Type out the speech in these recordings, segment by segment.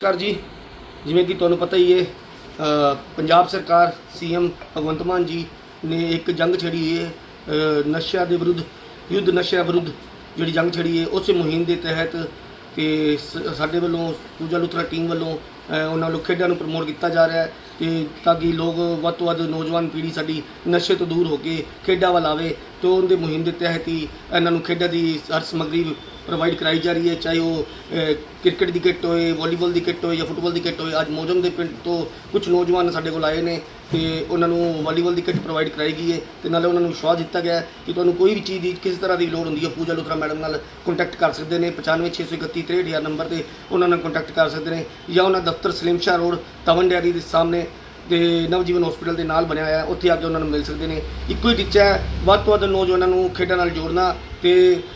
ਨਮਸਕਾਰ ਜੀ ਜਿਵੇਂ ਕਿ ਤੁਹਾਨੂੰ ਪਤਾ ਹੀ ਹੈ ਪੰਜਾਬ ਸਰਕਾਰ ਸੀਐਮ ਭਗਵੰਤ ਮਾਨ ਜੀ ਨੇ ਇੱਕ ਜੰਗ ਛੜੀ ਹੈ ਅ, ਨਸ਼ਿਆਂ ਦੇ ਵਿਰੁੱਧ ਯੁੱਧ ਨਸ਼ਿਆਂ ਵਿਰੁੱਧ ਜਿਹੜੀ ਜੰਗ ਛੇੜੀ ਹੈ ਉਸੇ ਮੁਹਿੰਮ ਦੇ ਤਹਿਤ ਤੇ ਸਾਡੇ ਵੱਲੋਂ ਪੂਜਾ ਲੁਤਰਾ ਟੀਮ ਵੱਲੋਂ ਉਹਨਾਂ ਵੱਲੋਂ ਖੇਡਾਂ ਨੂੰ ਪ੍ਰਮੋਟ ਕੀਤਾ ਜਾ ਰਿਹਾ ਹੈ ਤੇ ਤਾਂ ਕਿ ਲੋਕ ਵੱਧ ਤੋਂ ਵੱਧ ਨੌਜਵਾਨ ਪੀੜ੍ਹੀ ਸਾਡੀ ਨਸ਼ੇ ਤੋਂ ਦੂਰ ਹੋ ਕੇ ਖੇਡਾਂ ਵੱਲ ਆਵੇ ਤੇ ਉਹਦੇ ਮੁਹਿੰਮ ਦੇ ਤਹਿਤ ਹੀ ਇਹਨਾਂ ਨੂੰ ਖੇਡਾਂ ਦੀ ਹਰ ਸਮੱਗਰੀ ਪ੍ਰੋਵਾਈਡ ਕਰਾਈ ਜਾ ਰਹੀ ਹੈ, ਚਾਹੇ ਉਹ ਕ੍ਰਿਕਟ ਦੀ ਕਿੱਟ ਹੋਏ, ਵਾਲੀਬਾਲ ਦੀ ਕਿੱਟ ਹੋਏ ਜਾਂ ਫੁੱਟਬਾਲ ਦੀ ਕਿੱਟ ਹੋਏ, ਅੱਜ ਮੋਜਮ ਦੇ ਪਿੰਡ ਤੋਂ ਕੁਝ ਨੌਜਵਾਨ ਸਾਡੇ ਕੋਲ ਆਏ ਨੇ ਤੇ ਉਹਨਾਂ ਨੂੰ ਵਾਲੀਬਾਲ ਦੀ ਕਿੱਟ ਪ੍ਰੋਵਾਈਡ ਕਰਾਈ ਗਈ ਹੈ ਤੇ ਨਾਲੇ ਉਹਨਾਂ ਨੂੰ ਵਿਸ਼ਵਾਸ ਦਿੱਤਾ ਗਿਆ ਕਿ ਤੁਹਾਨੂੰ ਕੋਈ ਵੀ ਚੀਜ਼ ਦੀ ਕਿਸ ਤਰ੍ਹਾਂ ਦੀ ਲੋੜ ਹੁੰਦੀ ਹੈ, ਪੂਜਾ ਲੁਤਰਾ ਮੈਡਮ ਨਾਲ ਕੰਟੈਕਟ ਕਰ ਸਕਦੇ ਨੇ 9563163630 ਨੰਬਰ ਤੇ ਉਹਨਾਂ ਨਾਲ ਕੰਟੈਕਟ ਕਰ ਸਕਦੇ ਨੇ ਜਾਂ ਉਹਨਾਂ ਦਾ ਦਫ਼ਤਰ ਸਲੀਮ ਸ਼ਾਹ ਰੋਡ ਤਵਨ ਡੈਰੀ ਦੇ ਸਾਹਮਣੇ ਤੇ ਨਵਜੀਵਨ ਹਸਪੀਟਲ ਦੇ ਨਾਲ ਬਣਿਆ ਹੋਇਆ। ਉੱਥੇ ਆ ਕੇ ਉਹਨਾਂ ਨੂੰ ਮਿਲ ਸਕਦੇ ਨੇ। ਇੱਕੋ ਹੀ ਟੀਚਾ ਹੈ। ਵੱਧ ਤੋਂ ਵੱਧ ਨੌਜਵਾਨਾਂ ਨੂੰ ਖੇਡਾਂ ਨਾਲ ਜੋੜਨਾ ਤੇ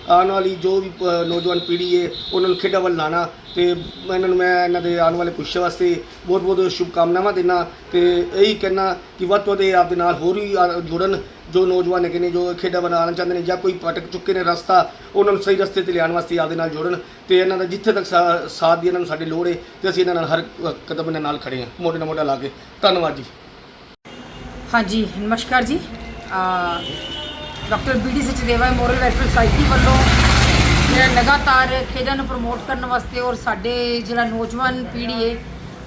ਆਉਣ ਵਾਲੀ ਜੋ ਵੀ ਪ- ਨੌਜਵਾਨ ਪੀੜ੍ਹੀ ਹੈ, ਉਹਨਾਂ ਨੂੰ ਖੇਡਾਂ ਵੱਲ ਲਾਣਾ ਤੇ ਇਹਨਾਂ ਨੂੰ ਮੈਂ ਇਹਨਾਂ ਦੇ ਆਉਣ ਵਾਲੇ ਭਵਿੱਖ ਵਾਸਤੇ ਬਹੁਤ ਬਹੁਤ ਸ਼ੁਭਕਾਮਨਾਵਾਂ ਦੇਣਾ ਤੇ ਇਹੀ ਕਹਿਣਾ ਕਿ ਵੱਧ ਤੋਂ ਵੱਧ ਇਹ ਆਪਦੇ ਨਾਲ ਹੋਰ ਵੀ ਆ- ਜੁੜਨ ਜੋ ਨੌਜਵਾਨ ਹੈਗੇ ਨੇ, ਜੋ ਖੇਡਾਂ ਬਣਾਉਣਾ ਚਾਹੁੰਦੇ ਨੇ ਜਾਂ ਕੋਈ ਭਟਕ ਚੁੱਕੇ ਨੇ ਰਸਤਾ, ਉਹਨਾਂ ਨੂੰ ਸਹੀ ਰਸਤੇ ਤੇ ਲਿਆਉਣ ਵਾਸਤੇ ਆਪਦੇ ਨਾਲ ਜੁੜਨ ਤੇ ਇਹਨਾਂ ਦਾ ਜਿੱਥੇ ਤੱਕ ਸਾ- ਸਾਥ ਦੀ ਇਹਨਾਂ ਨੂੰ ਸਾਡੀ ਲੋੜ ਹੈ ਤੇ ਅਸੀਂ ਇਹਨਾਂ ਨਾਲ ਹਰ ਕਦਮ ਇਹਨਾਂ ਨਾਲ ਖੜੇ ਹਾਂ ਮੋਢੇ ਨਾਲ ਮੋਢਾ ਲਾ ਕੇ। ਧੰਨਵਾਦ ਜੀ। ਹਾਂਜੀ, ਨਮਸਕਾਰ ਜੀ। Doctor B D Sachdeva moral welfare society ਵੱਲੋਂ ਜਿਹੜਾ ਲਗਾਤਾਰ ਖੇਡਾਂ ਨੂੰ ਪ੍ਰਮੋਟ ਕਰਨ ਵਾਸਤੇ ਔਰ ਸਾਡੇ ਜਿਹੜਾ ਨੌਜਵਾਨ ਪੀੜ੍ਹੀ ਹੈ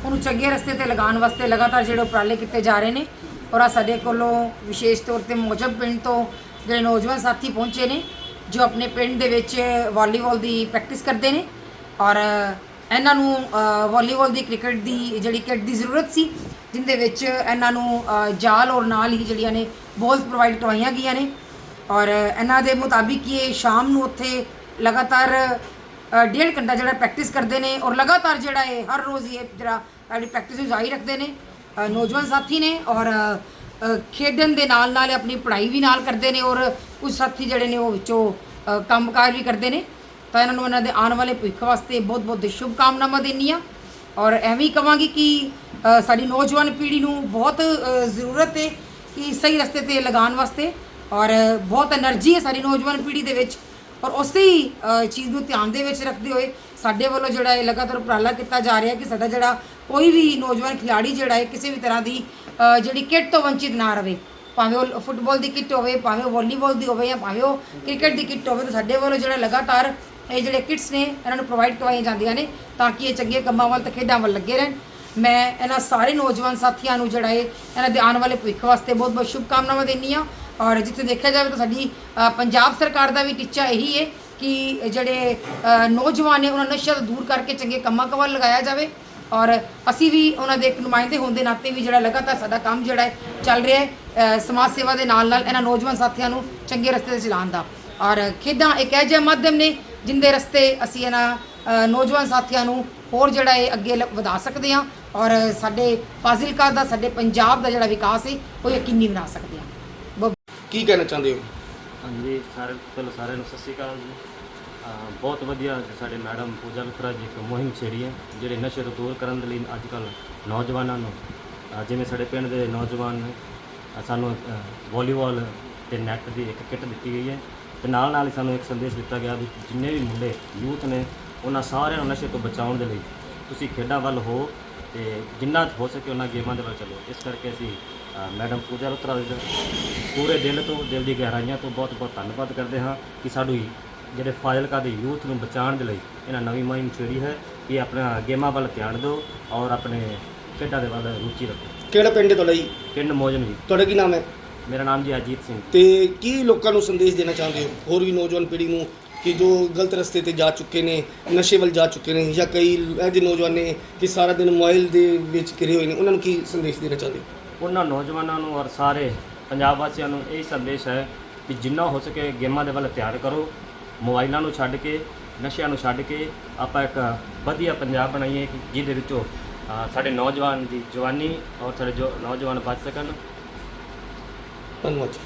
ਉਹਨੂੰ ਚੰਗੇ ਰਸਤੇ ਤੇ ਲਗਾਉਣ ਵਾਸਤੇ ਲਗਾਤਾਰ ਜਿਹੜੇ ਉਪਰਾਲੇ ਕੀਤੇ ਜਾ ਰਹੇ ਨੇ। ਔਰ ਆ ਸਾਡੇ ਕੋਲੋਂ ਵਿਸ਼ੇਸ਼ ਤੌਰ ਤੇ ਮੋਜਬ ਪਿੰਡ ਤੋਂ ਜਿਹੜੇ ਨੌਜਵਾਨ ਸਾਥੀ ਪਹੁੰਚੇ ਨੇ ਜੋ ਆਪਣੇ ਪਿੰਡ ਦੇ ਵਿੱਚ ਵਾਲੀਬਾਲ ਦੀ ਪ੍ਰੈਕਟਿਸ ਕਰਦੇ ਨੇ ਔਰ ਇਹਨਾਂ ਨੂੰ ਅ, ਵਾਲੀਬਾਲ ਦੀ ਕ੍ਰਿਕਟ ਦੀ ਜਿਹੜੀ ਕਿੱਟ ਦੀ ਜ਼ਰੂਰਤ ਸੀ ਜਿੰਦੇ ਵਿੱਚ ਇਹਨਾਂ ਨੂੰ ਜਾਲ ਔਰ ਨਾਲ ਹੀ ਜਿਹੜੀਆਂ ਨੇ ਬੋਲਸ ਪ੍ਰੋਵਾਈਡ ਕਰਵਾਈਆਂ ਗਈਆਂ ਨੇ ਔਰ ਇਹਨਾਂ ਦੇ ਮੁਤਾਬਿਕ ਇਹ ਸ਼ਾਮ ਨੂੰ ਉੱਥੇ ਲਗਾਤਾਰ ਡੇਢ ਘੰਟਾ ਜਿਹੜਾ ਪ੍ਰੈਕਟਿਸ ਕਰਦੇ ਨੇ ਔਰ ਲਗਾਤਾਰ ਜਿਹੜਾ ਇਹ ਹਰ ਰੋਜ਼ ਇਹ ਜਿਹੜਾ ਪ੍ਰੈਕਟਿਸ ਜਾਰੀ ਰੱਖਦੇ ਨੇ। ਨੌਜਵਾਨ ਸਾਥੀ ਨੇ ਔਰ ਖੇਡਣ ਦੇ ਨਾਲ ਨਾਲ ਆਪਣੀ ਪੜ੍ਹਾਈ ਵੀ ਨਾਲ ਕਰਦੇ ਨੇ ਔਰ ਕੁਝ ਸਾਥੀ ਜਿਹੜੇ ਨੇ ਉਹ ਵਿੱਚੋਂ ਕੰਮਕਾਰ ਵੀ ਕਰਦੇ ਨੇ। ਤਾਂ ਇਹਨਾਂ ਨੂੰ ਇਹਨਾਂ ਦੇ ਆਉਣ ਵਾਲੇ ਭਵਿੱਖ ਵਾਸਤੇ ਬਹੁਤ-ਬਹੁਤ ਸ਼ੁਭ ਕਾਮਨਾਵਾਂ ਦਿੰਨੀ ਆ ਔਰ ਐਵੇਂ ਕਹਾਂਗੀ ਕਿ ਸਾਡੀ ਨੌਜਵਾਨ ਪੀੜ੍ਹੀ ਨੂੰ ਬਹੁਤ ਜ਼ਰੂਰਤ ਹੈ ਕਿ ਸਹੀ ਰਸਤੇ ਤੇ ਲਗਾਉਣ ਵਾਸਤੇ। ਔਰ ਬਹੁਤ એનર્ਜੀ ਹੈ ਸਾਡੀ ਨੌਜਵਾਨ ਪੀੜ੍ਹੀ ਦੇ ਵਿੱਚ। ਔਰ ਉਸੇ ਹੀ ਚੀਜ਼ ਨੂੰ ਧਿਆਨ ਦੇ ਵਿੱਚ ਰੱਖਦੇ ਹੋਏ ਸਾਡੇ ਵੱਲੋਂ ਜਿਹੜਾ ਇਹ ਲਗਾਤਾਰ ਉਪਰਾਲਾ ਕੀਤਾ ਜਾ ਰਿਹਾ ਕਿ ਸਾਡਾ ਜਿਹੜਾ ਕੋਈ ਵੀ ਨੌਜਵਾਨ ਖਿਡਾਰੀ ਜਿਹੜਾ ਹੈ ਕਿਸੇ ਵੀ ਤਰ੍ਹਾਂ ਦੀ ਜਿਹੜੀ ਕਿੱਟ ਤੋਂ ਵੰਚਿਤ ਨਾ ਰਹੇ ਭਾਵੇਂ ਉਹ ਫੁੱਟਬਾਲ ਦੀ ਕਿੱਟ ਹੋਵੇ, ਭਾਵੇਂ ਉਹ ਵਾਲੀਬਾਲ ਦੀ ਹੋਵੇ ਜਾਂ ਭਾਵੇਂ ਉਹ ਕ੍ਰਿਕਟ ਦੀ ਕਿੱਟ ਹੋਵੇ, ਤਾਂ ਸਾਡੇ ਵੱਲੋਂ ਜਿਹੜਾ ਲਗਾਤਾਰ ਇਹ ਜਿਹੜੇ ਕਿਟਸ ਨੇ, ਇਹਨਾਂ ਨੂੰ ਪ੍ਰੋਵਾਈਡ ਕਰਵਾਈਆਂ ਜਾਂਦੀਆਂ ਨੇ ਤਾਂ ਕਿ ਇਹ ਚੰਗੇ ਕੰਮਾਂ ਵੱਲ ਤੇ ਖੇਡਾਂ ਵੱਲ ਲੱਗੇ ਰਹਿਣ। ਮੈਂ ਇਹਨਾਂ ਸਾਰੇ ਨੌਜਵਾਨ ਸਾਥੀਆਂ ਨੂੰ ਜਿਹੜਾ ਹੈ ਇਹਨਾਂ ਦੇ ਆਉਣ ਵਾਲੇ ਭਵਿੱਖ ਵਾਸਤੇ ਬਹੁਤ ਬਹੁਤ ਸ਼ੁਭਕਾਮਨਾਵਾਂ ਦਿੰਦੀ ਹਾਂ। ਔਰ ਜਿੱਥੇ ਦੇਖਿਆ ਜਾਵੇ ਤਾਂ ਸਾਡੀ ਪੰਜਾਬ ਸਰਕਾਰ ਦਾ ਵੀ ਟੀਚਾ ਇਹੀ ਹੈ ਕਿ ਜਿਹੜੇ ਨੌਜਵਾਨ ਨੇ ਉਹਨਾਂ ਨੂੰ ਨਸ਼ਿਆਂ ਤੋਂ ਦੂਰ ਕਰਕੇ ਚੰਗੇ ਕੰਮਾਂ ਵੱਲ ਲਗਾਇਆ ਜਾਵੇ। ਔਰ ਅਸੀਂ ਵੀ ਉਹਨਾਂ ਦੇ ਇੱਕ ਨੁਮਾਇੰਦੇ ਹੋਣ ਦੇ ਨਾਤੇ ਵੀ ਜਿਹੜਾ ਲਗਾਤਾਰ ਸਾਡਾ ਕੰਮ ਜਿਹੜਾ ਹੈ, ਚੱਲ ਰਿਹਾ ਹੈ ਸਮਾਜ ਸੇਵਾ ਦੇ ਨਾਲ ਨਾਲ ਇਹਨਾਂ ਨੌਜਵਾਨ ਸਾਥੀਆਂ ਨੂੰ ਚੰਗੇ ਰਸਤੇ ਤੇ ਚਲਾਉਣ ਦਾ। ਔਰ ਖੇਡਾਂ ਇੱਕ ਇਹੋ ਜਿਹਾ ਮਾਧਿਅਮ ਨੇ ਜਿੰਦੇ ਰਸਤੇ ਅਸੀਂ ਇਹਨਾਂ ਨੌਜਵਾਨ ਸਾਥੀਆਂ ਨੂੰ ਹੋਰ ਜਿਹੜਾ ਹੈ ਅੱਗੇ ਲ- ਵਧਾ ਸਕਦੇ ਹਾਂ। ਔਰ ਸਾਡੇ ਫਾਜ਼ਿਲਕਾ ਦਾ, ਸਾਡੇ ਪੰਜਾਬ ਦਾ ਜਿਹੜਾ ਵਿਕਾਸ ਹੈ ਉਹ ਯਕੀਨੀ ਬਣਾ ਸਕਦੇ ਹਾਂ। ਕੀ ਕਹਿਣਾ ਚਾਹੁੰਦੇ ਹੋ? ਹਾਂਜੀ, ਸਾਰੇ ਪਹਿਲਾਂ ਸਾਰਿਆਂ ਨੂੰ ਸਤਿ ਸ਼੍ਰੀ ਅਕਾਲ ਜੀ। ਅਹ, ਬਹੁਤ ਵਧੀਆ ਸਾਡੇ ਮੈਡਮ ਪੂਜਾ ਲੁਥਰਾ ਜੀ ਇੱਕ ਮੁਹਿੰਮ ਛੇੜੀ ਹੈ, ਜਿਹੜੇ ਨਸ਼ੇ ਤੋਂ ਦੂਰ ਕਰਨ ਦੇ ਲਈ ਅੱਜ ਕੱਲ ਨੌਜਵਾਨਾਂ ਨੂੰ, ਅਹ, ਜਿਵੇਂ ਸਾਡੇ ਪਿੰਡ ਦੇ ਨੌਜਵਾਨ ਨੇ, ਅਹ, ਸਾਨੂੰ, ਅਹ, ਵਾਲੀਬਾਲ ਤੇ ਨੈਟ ਦੀ ਇੱਕ ਕਿੱਟ ਦਿੱਤੀ ਗਈ ਹੈ। ਤੇ ਨਾਲ ਨਾਲ ਹੀ ਸਾਨੂੰ ਇੱਕ ਸੰਦੇਸ਼ ਦਿੱਤਾ ਗਿਆ ਵੀ ਜਿੰਨੇ ਵੀ ਮੁੰਡੇ, ਯੂਥ ਨੇ, ਉਹਨਾਂ ਸਾਰਿਆਂ ਨੂੰ ਨਸ਼ੇ ਤੋਂ ਬਚਾਉਣ ਦੇ ਲਈ ਤੁਸੀਂ ਖੇਡਾਂ ਵੱਲ ਹੋ ਤੇ ਜਿੰਨਾ ਹੋ ਸਕੇ ਉਹਨਾਂ ਗੇਮਾਂ ਦੇ ਵੱਲ ਚੱਲੋ। ਇਸ ਕਰਕੇ ਅਸੀਂ ਮੈਡਮ ਪੂਜਾ ਲੁਥਰਾ ਜੀ ਦਾ ਪੂਰੇ ਦਿਲ ਤੋਂ ਦਿਲ ਦੀ ਗਹਿਰਾਈਆਂ ਤੋਂ ਬਹੁਤ ਬਹੁਤ ਧੰਨਵਾਦ ਕਰਦੇ ਹਾਂ ਕਿ ਸਾਡੀ ਜਿਹੜੇ ਫਾਜ਼ਿਲਕਾ ਦੇ ਯੂਥ ਨੂੰ ਬਚਾਉਣ ਦੇ ਲਈ ਇਹਨਾਂ ਨਵੀਂ ਮੁਹਿੰਮ ਛੇੜੀ ਹੈ ਕਿ ਆਪਣਾ ਗੇਮਾਂ ਵੱਲ ਧਿਆਨ ਦਿਓ ਔਰ ਆਪਣੇ ਖੇਡਾਂ ਦੇ ਵੱਲ ਰੁਚੀ ਰੱਖੋ। ਕਿਹੜਾ ਪਿੰਡ ਹੈ ਤੁਹਾਡਾ ਜੀ? ਪਿੰਡ ਮੋਜਮ ਜੀ। ਤੁਹਾਡਾ ਕੀ ਨਾਮ ਹੈ? ਮੇਰਾ ਨਾਮ ਜੀ ਅਜੀਤ ਸਿੰਘ। ਤੇ ਕੀ ਲੋਕਾਂ ਨੂੰ ਸੰਦੇਸ਼ ਦੇਣਾ ਚਾਹੁੰਦੇ ਹੋ? ਹੋਰ ਵੀ ਨੌਜਵਾਨ ਪੀੜ੍ਹੀ ਨੂੰ ਕਿ ਜੋ ਗਲਤ ਰਸਤੇ ਤੇ ਜਾ ਚੁੱਕੇ ਨੇ ਨਸ਼ੇ ਵੱਲ ਜਾ ਚੁੱਕੇ ਨੇ ਜਾਂ ਕਈ ਇਹੋ ਜਿਹੇ ਨੌਜਵਾਨ ਨੇ ਕਿ ਸਾਰਾ ਦਿਨ ਮੋਬਾਈਲ ਦੇ ਵਿੱਚ ਘਿਰੇ ਹੋਏ ਨੇ ਉਹਨਾਂ ਨੂੰ ਕੀ ਸੰਦੇਸ਼ ਦੇਣਾ ਚਾਹੁੰਦੇ? ਹੋ ਉਹਨਾਂ ਨੌਜਵਾਨਾਂ ਨੂੰ ਔਰ ਸਾਰੇ ਪੰਜਾਬ ਵਾਸੀਆਂ ਨੂੰ ਇਹ ਸੰਦੇਸ਼ ਹੈ ਕਿ ਜਿੰਨਾ ਹੋ ਸਕੇ ਗੇਮਾਂ ਦੇ ਵੱਲ ਧਿਆਨ ਕਰੋ ਮੋਬਾਈਲਾਂ ਨੂੰ ਛੱਡ ਕੇ ਨਸ਼ਿਆਂ ਨੂੰ ਛੱਡ ਕੇ ਆਪਾਂ ਇੱਕ ਵਧੀਆ ਪੰਜਾਬ ਬਣਾਈਏ ਕਿ ਜਿਹਦੇ ਵਿੱਚੋਂ ਅ, ਸਾਡੇ ਨੌਜਵਾਨ ਦੀ ਜਵਾਨੀ ਔਰ ਸਾਡੇ ਜੋ ਨੌਜਵਾਨ ਬਚ ਸਕਣ। ਧੰਨਵਾਦ ਜੀ।